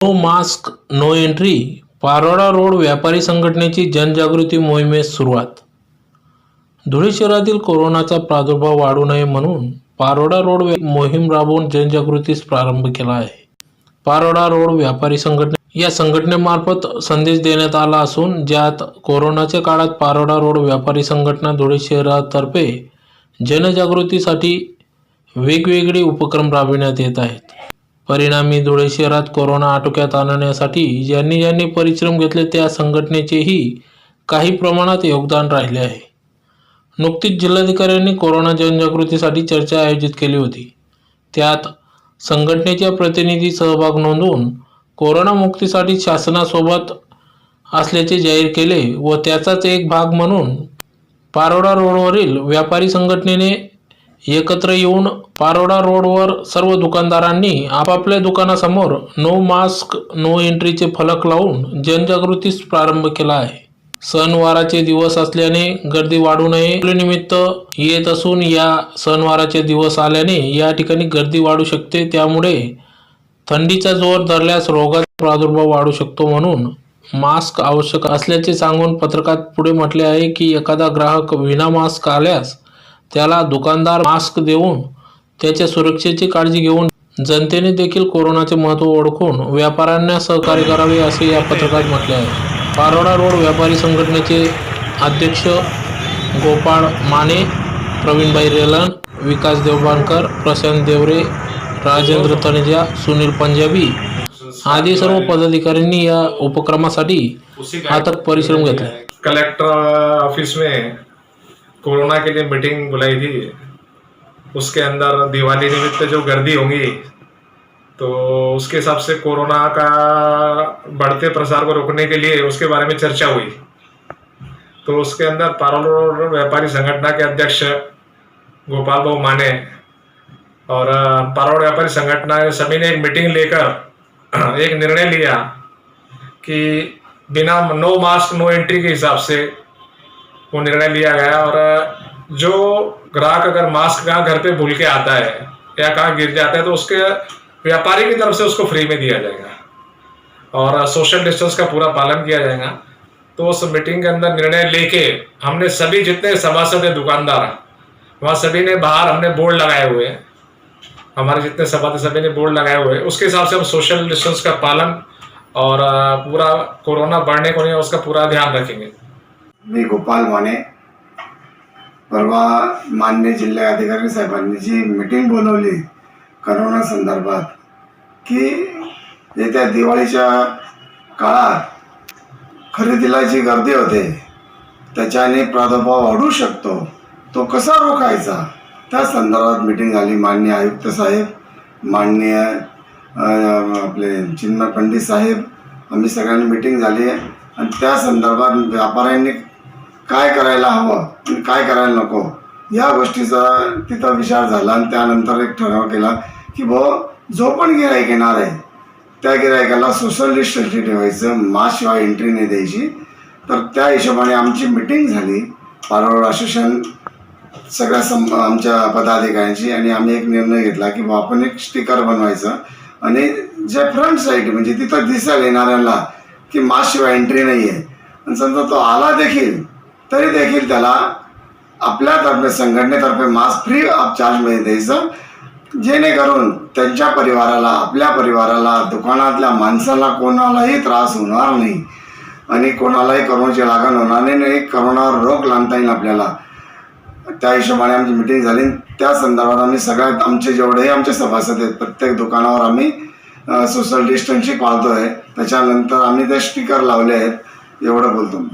No mask no entry Paroda road व्यापारी संघटनेची जनजागृती मोहिमेस सुरुवात. धुळे शहरातील कोरोनाचा प्रादुर्भाव वाढू नये म्हणून पारोडा रोड मोहीम राबवून जनजागृतीस प्रारंभ केला आहे. पारोडा रोड व्यापारी संघटने या संघटनेमार्फत संदेश देण्यात आला असून ज्यात कोरोनाच्या काळात पारोडा रोड व्यापारी संघटना धुळे शहरातर्फे जनजागृतीसाठी वेगवेगळे उपक्रम राबविण्यात येत आहेत. परिणामी धुळे शहरात कोरोना आटोक्यात आणण्यासाठी ज्यांनी ज्यांनी परिश्रम घेतले त्या संघटनेचेही काही प्रमाणात योगदान राहिले आहे. नुकतीच जिल्हाधिकाऱ्यांनी कोरोना जनजागृतीसाठी चर्चा आयोजित केली होती. त्यात संघटनेच्या प्रतिनिधी सहभाग नोंदवून कोरोनामुक्तीसाठी शासनासोबत असल्याचे जाहीर केले व त्याचाच एक भाग म्हणून पारोडा रोडवरील व्यापारी संघटनेने एकत्र येऊन पारोडा रोडवर सर्व दुकानदारांनी आपापल्या दुकानासमोर नो मास्क नो एंट्रीचे फलक लावून जनजागृतीस प्रारंभ केला आहे. सणवाराचे दिवस असल्याने गर्दी वाढू नये. निमित्त येत असून या सणवाराचे दिवस आल्याने या ठिकाणी गर्दी वाढू शकते. त्यामुळे थंडीचा जोर धरल्यास रोगाचा प्रादुर्भाव वाढू शकतो म्हणून मास्क आवश्यक असल्याचे सांगून पत्रकात पुढे म्हटले आहे की एखादा ग्राहक विना मास्क आल्यास त्याला दुकानदार मास्क देऊन त्याच्या सुरक्षेची काळजी घेऊन जनतेने देखील कोरोनाचे महत्त्व ओळखून व्यापाऱ्यांना सहकार्य करावे असे या पत्रकात म्हटले आहे. पारोडा रोड व्यापारी संघटनेचे अध्यक्ष गोपाळ माने प्रवीणभाई रेलन विकास देवबाणकर प्रशांत देवरे राजेंद्र तनेजा सुनील पंजाबी आदी सर्व पदाधिकाऱ्यांनी या उपक्रमासाठी अथक परिश्रम घेतले. कलेक्टर ऑफिस में कोरोना के लिए मीटिंग बुलाई थी, उसके अंदर दिवाली निमित्त जो गर्दी होगी तो उसके हिसाब से कोरोना का बढ़ते प्रसार को रोकने के लिए उसके बारे में चर्चा हुई। तो उसके अंदर पारोल व्यापारी संगठना के अध्यक्ष गोपाल भाऊ माने और पारोल व्यापारी संगठना सभी ने एक मीटिंग लेकर, एक निर्णय लिया कि बिना नो मास्क, नो एंट्री के हिसाब से वो निर्णय लिया गया और जो ग्राहक अगर मास्क कहाँ घर पे भूल के आता है या कहाँ गिर जाता है तो उसके व्यापारी की तरफ़ से उसको फ्री में दिया जाएगा। और सोशल डिस्टेंस का पूरा पालन किया जाएगा। तो उस मीटिंग के अंदर निर्णय लेके हमने सभी जितने सभासद हैं, दुकानदार, वहाँ सभी ने बाहर हमने बोर्ड लगाए हुए हैं। हमारे जितने सभासद सभी ने बोर्ड लगाए हुए हैं। उसके हिसाब से हम सोशल डिस्टेंस का पालन और पूरा कोरोना बढ़ने को नहीं, उसका पूरा ध्यान रखेंगे। मी गोपाल माने परवा मान्य जिल्हाधिकारी साहेबांनी जी मीटिंग बोलवली करोना संदर्भात की येत्या दिवाळीच्या काळात खरेदीला जी गर्दी होते त्याच्याने प्रादुर्भाव वाढू शकतो. तो कसा रोखायचा? त्या संदर्भात मीटिंग झाली मान्य आयुक्त साहेब माननीय आपले चिन्मय पंडित साहेब. आम्ही सगळ्यांनी मीटिंग झाली. आहे आणि त्या संदर्भात व्यापाऱ्यांनी काय करायला हवं आणि काय करायला नको? या गोष्टीचा तिथं विचार झाला आणि त्यानंतर एक ठराव केला की भाऊ जो पण गिराईक येणार आहे त्या गिरायकाला सोशल डिस्टन्सिंग ठेवायचं माशिवाय एंट्री नाही द्यायची. तर त्या हिशोबाने आमची मिटिंग झाली. पारोळ असोसिएशन सगळ्या सम आमच्या पदाधिकाऱ्यांची आणि आम्ही एक निर्णय घेतला की बा आपण एक स्टिकर बनवायचं. आणि जे फ्रंट साईड म्हणजे तिथं दिसेल येणाऱ्यांना की माशिवाय एंट्री नाही आहे आणि समजा तो आला देखील तरी देखील त्याला आपल्यातर्फे संघटनेतर्फे मास्क फ्री ऑफ चार्जमध्ये द्यायचं. जेणेकरून त्यांच्या परिवाराला आपल्या परिवाराला दुकानातल्या माणसाला कोणालाही त्रास होणार नाही. आणि कोणालाही करोनाची लागण होणार नाही आणि करोनावर रोग लागता येईल आपल्याला. त्या हिशोबाने आमची मिटिंग झाली त्या संदर्भात आम्ही सगळ्यात आमचे जेवढेही आमचे सभासद आहेत प्रत्येक दुकानावर आम्ही सोशल डिस्टन्सिंग पाळतो आहे त्याच्यानंतर आम्ही ते स्टिकर लावले आहेत. एवढं बोलतो. मी